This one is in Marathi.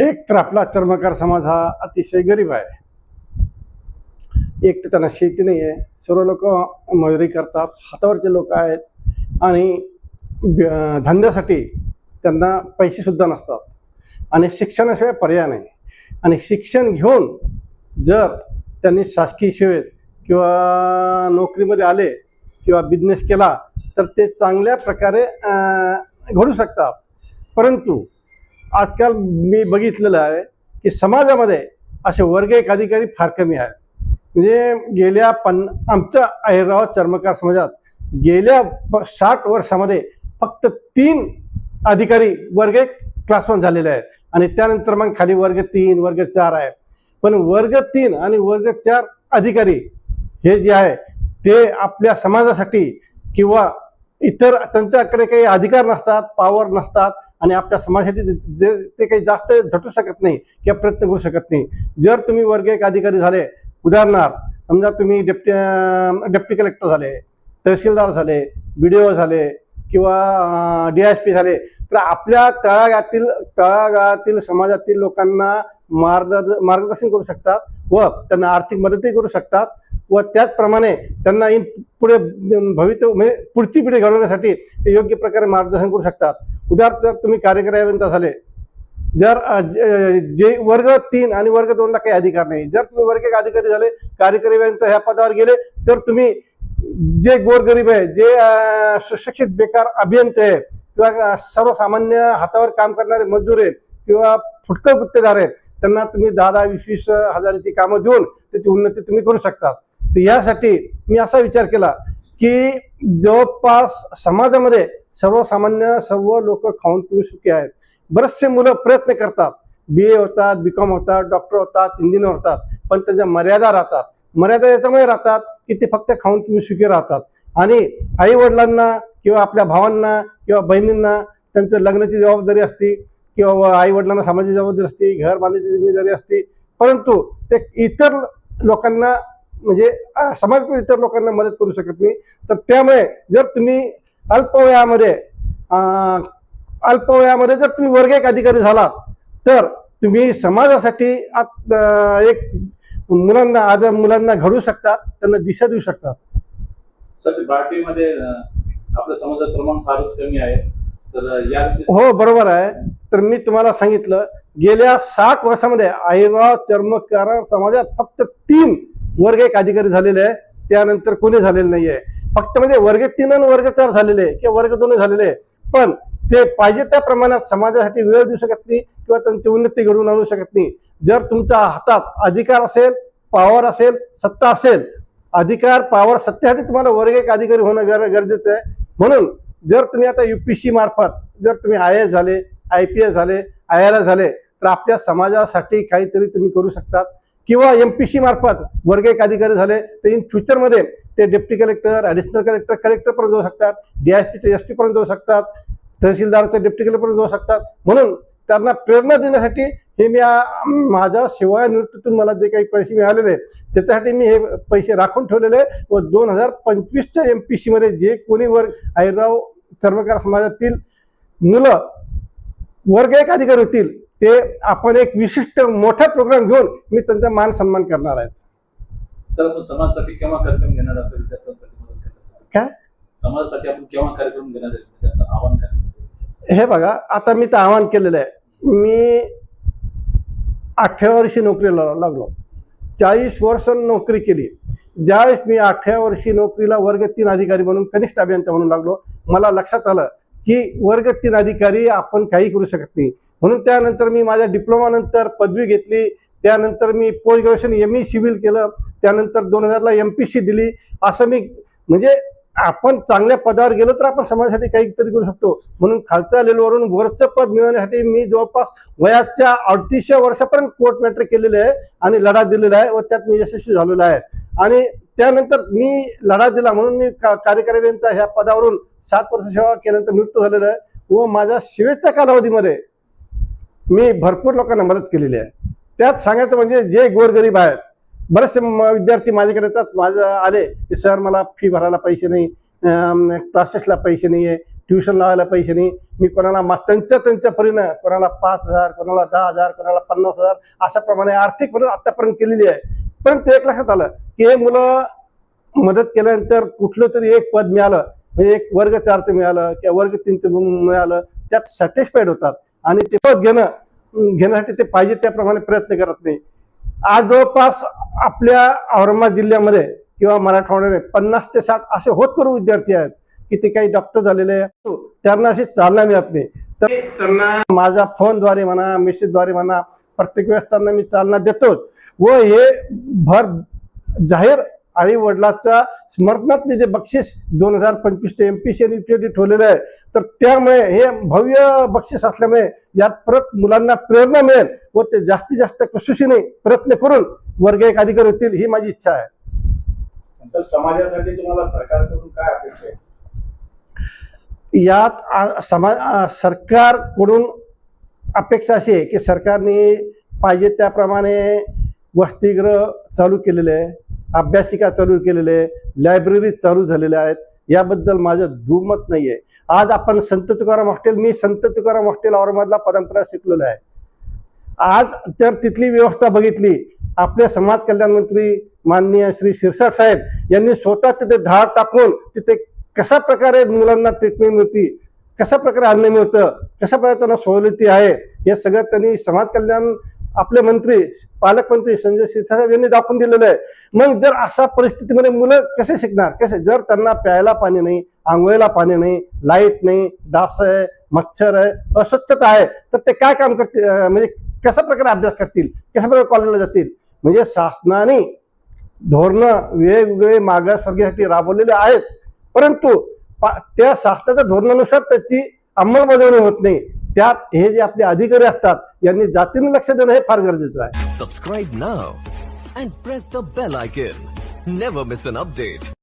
एक तर आपला चर्मकार समाज हा अतिशय गरीब आहे. एक तर त्यांना शेती नाही आहे सर्व लोक मजुरी करतात हातावरचे लोक आहेत आणि धंद्यासाठी त्यांना पैसेसुद्धा नसतात. आणि शिक्षणाशिवाय पर्याय नाही. आणि शिक्षण घेऊन जर त्यांनी शासकीय सेवेत किंवा नोकरीमध्ये आले किंवा बिझनेस केला तर ते चांगल्या प्रकारे घडू शकतात. परंतु आजकाल मी बघितलेलं आहे की समाजामध्ये असे वर्ग एक अधिकारी फार कमी आहेत. म्हणजे गेल्या पन आमच्या अहिरराव चर्मकार समाजात गेल्या प- साठ वर्षामध्ये फक्त तीन अधिकारी वर्ग एक क्लास वन झालेले आहेत. आणि त्यानंतर मग खाली वर्ग तीन वर्ग चार आहे पण वर्ग तीन आणि वर्ग चार अधिकारी हे जे आहे ते आपल्या समाजासाठी किंवा इतर त्यांच्याकडे काही अधिकार नसतात पावर नसतात आणि आपल्या समाजासाठी ते- ते काही जास्त झटू शकत नाही किंवा प्रयत्न करू शकत नाही. जर तुम्ही वर्ग एक अधिकारी झाले उदाहरणार्थ समजा तुम्ही डेप्टी डेप्टी कलेक्टर झाले तहसीलदार झाले बी डी ओ झाले किंवा डी एस पी झाले तर आपल्या तळागातील तळागाळातील समाजातील लोकांना मार्गद मार्गदर्शन करू शकतात व त्यांना आर्थिक मदतही करू शकतात व त्याचप्रमाणे त्यांना इन पुढे भवितव्य म्हणजे पुढची पिढी घडवण्यासाठी ते योग्य प्रकारे मार्गदर्शन करू शकतात. उदाहरणार्थ तुम्ही कार्यकारी अभियंता झाले जर जे वर्ग तीन आणि वर्ग दोनला काही अधिकार नाही जर तुम्ही वर्ग एक अधिकारी झाले कार्यकारी अभियंता ह्या पदावर गेले तर तुम्ही जे गोरगरीब आहे जे सुशिक्षित बेकार अभियंते आहे किंवा सर्वसामान्य हातावर काम करणारे मजदूर आहेत किंवा फुटकर गुत्तेदार आहेत त्यांना तुम्ही दहा दहा वीस वीस हजाराची कामं देऊन त्याची उन्नती तुम्ही करू शकतात. तर यासाठी मी असा विचार केला की जवळपास समाजामध्ये सर्वसामान्य सर्व लोक खाऊन पिऊ सुखी आहेत. बरेचसे मुलं प्रयत्न करतात. बी ए होतात बी कॉम होतात डॉक्टर होतात इंजिनियर होतात पण त्यांच्या मर्यादा राहतात. मर्यादा याच्यामुळे राहतात की ते फक्त खाऊन पिऊन सुखी राहतात. आणि आई वडिलांना किंवा आपल्या भावांना किंवा बहिणींना त्यांचं लग्नाची जबाबदारी असते किंवा आई वडिलांना सामाजिक जबाबदारी असते घर बांधण्याची जिम्मेदारी असते परंतु ते इतर लोकांना म्हणजे अं, समाजातील इतर लोकांना मदत करू शकत नाही. तर त्यामुळे जर तुम्ही अल्पवयामध्ये अल्पवयामध्ये जर तुम्ही वर्ग एक अधिकारी झालात तर तुम्ही समाजासाठी आत- एक मुलांना आज मुलांना घडू शकतात त्यांना दिशा देऊ शकतात सर आपल्या समाजात प्रमाण फारच कमी आहे. तर या हो बरोबर आहे. तर मी तुम्हाला सांगितलं गेल्या साठ वर्षामध्ये आईराव चर्मकार समाजात फक्त तीन वर्ग एक अधिकारी झालेले आहे त्यानंतर कोणी झालेलं नाहीये. फक्त म्हणजे वर्ग तीन आणि वर्ग चार झालेले किंवा वर्ग दोन झालेले आहे. पण ते पाहिजे त्या प्रमाणात समाजासाठी वेळ देऊ शकत नाही किंवा त्यांची उन्नती घडवून आणू शकत नाही. जर तुमच्या हातात अधिकार असेल पॉवर असेल सत्ता असेल अधिकार पॉवर सत्तेसाठी तुम्हाला वर्ग एक अधिकारी होणं गर- गरजेचं आहे. म्हणून जर तुम्ही आता युपीसी मार्फत जर तुम्ही I A S I P S झाले आय आर एस झाले तर आपल्या समाजासाठी काहीतरी तुम्ही करू शकतात. किंवा एम पी सी मार्फत वर्ग एक अधिकारी झाले तर इन फ्युचरमध्ये ते डेप्टी कलेक्टर ॲडिशनल कलेक्टर कलेक्टरपर्यंत जाऊ शकतात डी एस पीचे एस टीपर्यंत जाऊ शकतात तहसीलदारचे डेप्टी कलेक्टरपर्यंत जाऊ शकतात. म्हणून त्यांना प्रेरणा देण्यासाठी हे मी माझ्या माझ्या सेवानिवृत्तीतून मला जे काही पैसे मिळालेले त्याच्यासाठी मी हे पैसे राखून ठेवलेले आहे व दोन हजार पंचवीसच्या एम पी सीमध्ये जे कोणी वर्ग आईराव चर्मकार समाजातील मुलं वर्ग एक अधिकारी होतील ते आपण एक विशिष्ट मोठा प्रोग्राम घेऊन मी त्यांचा मान सन्मान करणार आहे सर आपण समाजासाठी केव्हा कार्यक्रम घेणार असेल विद्यार्थ्यांसाठी मदत करण्यासाठी काय? समाजासाठी आपण केव्हा कार्यक्रम घेणार आहे? त्याचं आव्हान काय हे बघा आता मी तर आवाहन केलेलं आहे. मी अठरा वर्षी नोकरीला लागलो. चाळीस वर्ष नोकरी केली. ज्यावेळेस मी अठरा वर्षी नोकरीला वर्ग तीन अधिकारी म्हणून कनिष्ठ अभियंता म्हणून लागलो मला लक्षात आलं की वर्ग तीन अधिकारी आपण काही करू शकत नाही. म्हणून त्यानंतर मी माझ्या डिप्लोमानंतर पदवी घेतली. त्यानंतर मी post graduation M E civil केलं. त्यानंतर दोन हजारला एम पी सी दिली. असं मी म्हणजे आपण चांगल्या पदावर गेलो तर आपण समाजासाठी काहीतरी करू शकतो. म्हणून खालच्या लेवलवरून वरचं पद मिळवण्यासाठी मी जवळपास वयाच्या अडतीसशे वर्षापर्यंत कोर्ट मॅटर केलेले आहे आणि लढा दिलेला आहे व त्यात मी यशस्वी झालेलो आहे. आणि त्यानंतर मी लढा दिला म्हणून मी का कार्यकारी ह्या पदावरून सात वर्ष सेवा केल्यानंतर नियुक्त झालेलं आहे. व माझ्या शेवटच्या कालावधीमध्ये मी भरपूर लोकांना मदत केलेली आहे. त्यात सांगायचं म्हणजे जे गोरगरीब आहेत बरेचसे विद्यार्थी माझ्याकडे येतात माझं आले की सर मला फी भरायला पैसे नाही क्लासेसला पैसे नाही आहे ट्युशन लावायला पैसे नाही मी कोणाला मा त्यांच्या त्यांच्या परीनं कोणाला पाच हजार कोणाला दहा हजार कोणाला पन्नास हजार अशाप्रमाणे आर्थिक मदत आत्तापर्यंत केलेली आहे. पण ते एक लक्षात आलं की हे मुलं मदत केल्यानंतर कुठलं तरी एक पद मिळालं म्हणजे एक वर्ग चारचं मिळालं किंवा वर्ग तीनचं मिळालं त्यात सॅटिस्फाईड होतात. आणि ते पद घेणं घेण्यासाठी ते पाहिजे त्याप्रमाणे प्रयत्न करत नाही. आज जवळपास आपल्या औरंगाबाद जिल्ह्यामध्ये किंवा मराठवाड्यामध्ये पन्नास ते साठ असे होतकरू विद्यार्थी आहेत की ते काही डॉक्टर झालेले आहेत. हो, त्यांना अशी चालना मिळत नाही. तर त्यांना माझ्या फोनद्वारे म्हणा मेसेजद्वारे म्हणा प्रत्येक वेळेस त्यांना मी चालना देतोच. व हे भर जाहीर आई वडिलाच्या स्मरणात मी जे बक्षीस दोन हजार पंचवीस ते एम पी सी ठेवलेलं आहे तर त्यामुळे हे भव्य बक्षीस असल्यामुळे यात परत मुलांना प्रेरणा मिळेल व ते जास्तीत जास्त कसोशीने प्रयत्न करून वर्ग एक अधिकारी होतील ही माझी इच्छा आहे. सर समाजासाठी तुम्हाला सरकारकडून काय अपेक्षा आहे यात समाज सरकारकडून अपेक्षा अशी आहे की सरकारने पाहिजे त्याप्रमाणे वसतिगृह चालू केलेले आहे. अभ्यासिका चालू केलेले आहे लायब्ररी चालू झालेल्या आहेत याबद्दल माझं दुमत नाही आहे आज आपण संत तुकाराम हॉस्टेल मी संत तुकाराम हॉस्टेल औरंगाबादला परंपरा शिकलेलो आहे. आज जर तिथली व्यवस्था बघितली. आपले समाज कल्याण मंत्री माननीय श्री शिरसाट साहेब यांनी स्वतः तिथे धाड टाकून तिथे कशा प्रकारे मुलांना ट्रीटमेंट मिळते कशा प्रकारे अन्न मिळतं कशा प्रकारे त्यांना सवलती आहे हे सगळं त्यांनी समाज कल्याण आपले मंत्री पालकमंत्री संजय शिरसाट यांनी दाखवून दिलेलं आहे. मग जर अशा परिस्थितीमध्ये मुलं कसे शिकणार? कसे? जर त्यांना प्यायला पाणी नाही आंघोळीला पाणी नाही लाइट नाही डास आहे मच्छर आहे अस्वच्छता आहे तर ते काय काम करतील? म्हणजे कशा प्रकारे अभ्यास करतील? कशा प्रकारे कॉलेजला जातील? म्हणजे शासनाने धोरणं वेगवेगळे मागासवर्गीयासाठी राबवलेले आहेत. परंतु पा- त्या शासनाच्या धोरणानुसार त्याची अंमलबजावणी होत नाही. त्यात हे जे आपले अधिकारी असतात यांनी जातीने लक्ष देणं हे फार गरजेचं आहे. Subscribe now and press the bell icon never miss an update